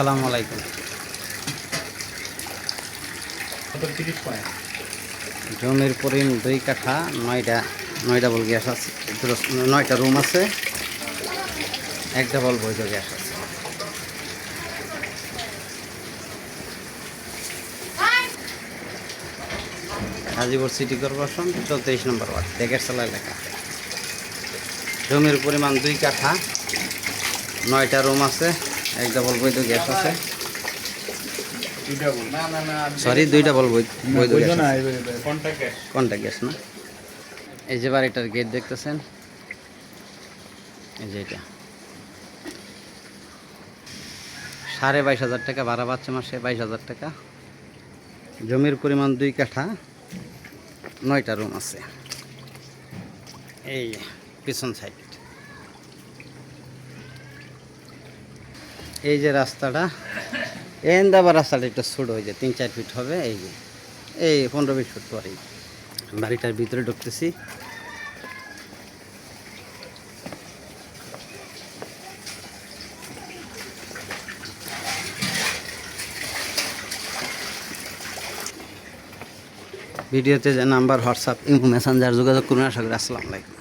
আসসালামু আলাইকুম। জমির পরিম দুই কাঠা নয়টা নয় ডাবল গ্যাস আছে নয়টা রুম আছে এক ডাবল বৈধ গ্যাস আছে। গাজীপুর সিটি কর্পোরেশন চৌত্রিশ নম্বর ওয়ার্ড দেখেরসালা এলাকা। জমির পরিমাণ দুই কাঠা নয়টা রুম আছে এক ডাবল বৈধ গ্যাস আছে। দুইটা বল সরি দুই ডাবল বৈধ গ্যাস কন্ট্যাক্ট গ্যাস। না? এই যে বাড়িটার গেট দেখতেছেন? এই যে এটা। সাড়ে বাইশ হাজার টাকা ভাড়া পাচ্ছে মাসে বাইশ হাজার টাকা। জমির পরিমাণ দুই কাঠা নয়টা রুম আছে। এই পিছন সাইড এই যে রাস্তাটা, এন রাস্তাটা একটু ছোট হয়ে যায় তিন চার ফিট হবে, এই যে, এই পনেরো বিশ ফুট পরেই। বাড়িটার ভিতরে ঢুকতেছি। ভিডিওতে যে নাম্বার, হোয়াটসঅ্যাপ ইমো মেসেঞ্জার যোগাযোগ করুন, আশা করি আসসালামু আলাইকুম।